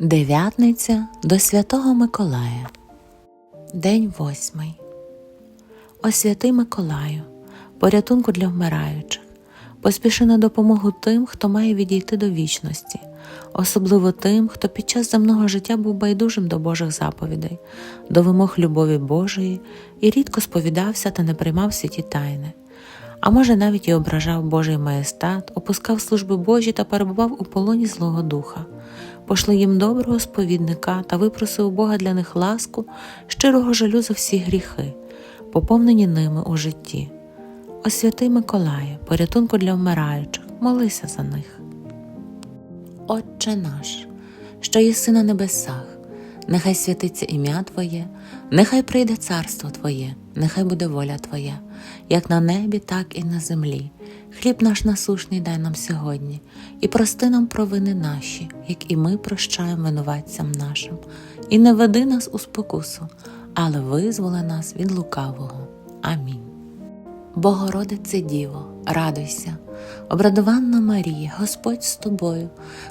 Дев'ятниця до Святого Миколая. День восьмий. О святий Миколаю, порятунку для вмираючих, поспіши на допомогу тим, хто має відійти до вічності, особливо тим, хто під час земного життя був байдужим до Божих заповідей, до вимог любові Божої і рідко сповідався та не приймав святі тайни. А може, навіть і ображав Божий маєстат, опускав служби Божі та перебував у полоні Злого Духа. Пошли їм доброго сповідника та випроси у Бога для них ласку, щирого жалю за всі гріхи, поповнені ними у житті. О святий Миколає, порятунку для вмираючих, молися за них. Отче наш, що єси на небесах, нехай святиться ім'я Твоє, нехай прийде царство Твоє, нехай буде воля Твоя, як на небі, так і на землі. Хліб наш насушний дай нам сьогодні, і прости нам провини наші, як і ми прощаємо винуватцям нашим, і не веди нас у спокусу, але визволи нас від лукавого. Амінь. Богородице Діво, радуйся, обрадованна Марія, Господь з тобою,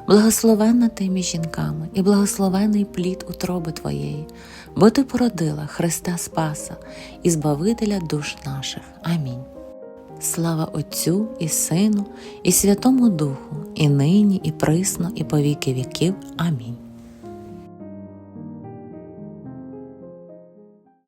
благословенна ти між жінками, і благословений плід утроби Твоєї, бо Ти породила Христа Спаса і Збавителя душ наших. Амінь. Слава Отцю і Сину, і Святому Духу, і нині, і присно, і по віки віків. Амінь.